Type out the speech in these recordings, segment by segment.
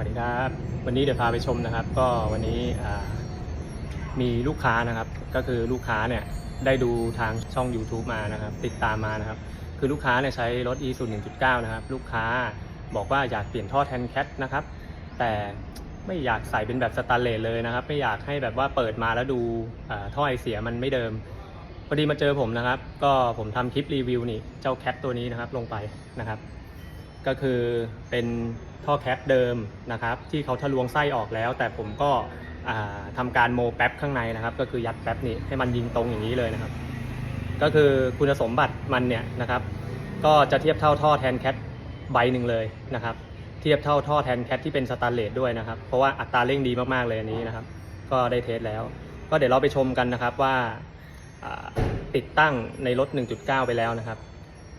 วัสดีครับ วันนี้เดี๋ยวพาไปชมนะครับ ก็วันนี้มีลูกค้านะครับ ก็คือลูกค้าเนี่ยได้ดูทางช่อง YouTube มานะครับ ติดตามมานะครับ คือลูกค้าเนี่ยใช้รถ e 0 1.9นะครับ ลูกค้าบอกว่าอยากเปลี่ยนท่อแทนแคทนะครับ แต่ไม่อยากใส่เป็นแบบสแตนเลสเลยนะครับ ไม่อยากให้แบบว่าเปิดมาแล้วดูท่อไอเสียมันไม่เดิมพอดีมาเจอผมนะครับ ก็ผมทำคลิปรีวิวนี่เจ้าแคทตัวนี้นะครับลงไปนะครับ ก็คือเป็นท่อแคปเดิมนะครับ ที่เขาทะลวงไส้ออกแล้ว แต่ผมก็อ่าทำการโมแป๊บข้างในนะครับ ก็คือยัดแป๊บนี่ให้มันยิงตรงอย่างนี้เลยนะครับ ก็คือคุณสมบัติมันเนี่ยนะครับ ก็จะเทียบเท่าท่อแทนแคทใบหนึ่งเลยนะครับ เทียบเท่าท่อแทนแคทที่เป็นสแตนเลสด้วยนะครับ เพราะว่าอัตราเร่งดีมากๆเลยอันนี้นะครับ ก็ได้เทสแล้ว ก็เดี๋ยวเราไปชมกันนะครับว่าติดตั้งในรถ 1.9 ไปแล้วนะครับ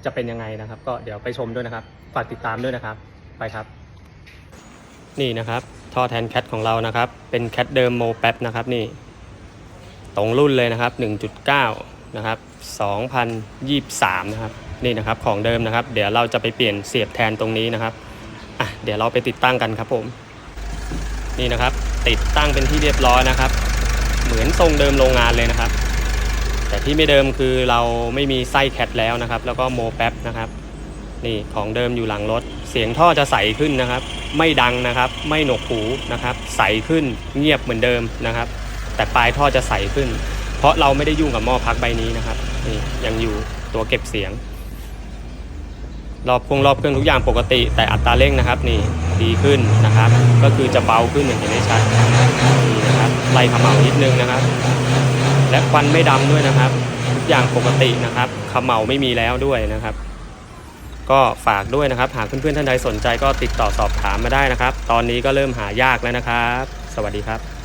จะเป็นยังไงนะครับ ก็เดี๋ยวไปชมด้วยนะครับฝากติดตามด้วยนะครับ ไปครับ นี่นะครับท่อแทนแคทของเรานะครับ เป็นแคทเดิมโมแป๊บนะครับนี่ ตรงรุ่นเลยนะครับ 1.9 นะครับ 2023 นะครับ นี่นะครับของเดิมนะครับ เดี๋ยวเราจะไปเปลี่ยนเสียบแทนตรงนี้นะครับอะเดี๋ยวเราไปติดตั้งกันครับผม นี่นะครับ ติดตั้งเป็นที่เรียบร้อยนะครับ เหมือนทรงเดิมโรงงานเลยนะครับ ที่ไม่เดิมคือเราไม่มีไส้แคทแล้วนะครับ แล้วก็โมแป๊บนะครับนี่ของเดิมอยู่หลังรถ เสียงท่อจะใสขึ้นนะครับ ไม่ดังนะครับ ไม่หนวกหูนะครับ ใสขึ้นเงียบเหมือนเดิมนะครับ แต่ปลายท่อจะใสขึ้น เพราะเราไม่ได้ยุ่งกับหม้อพักใบนี้นะครับนี่ยังอยู่ตัวเก็บเสียง รอบพวงรอบเครื่องทุกอย่างปกติ แต่อัตราเร่งนะครับ นี่ดีขึ้นนะครับ ก็คือจะเบาขึ้นอย่างเห็นได้ชัดนี่นะครับไล่เขมเหลานิดนึงนะครับ และควันไม่ดำด้วยนะครับทุกอย่างปกตินะครับขมเหลาไม่มีแล้วด้วยนะครับ ก็ฝากด้วยนะครับ หากเพื่อนๆท่านใดสนใจก็ติดต่อสอบถามมาได้นะครับ ตอนนี้ก็เริ่มหายากแล้วนะครับ สวัสดีครับ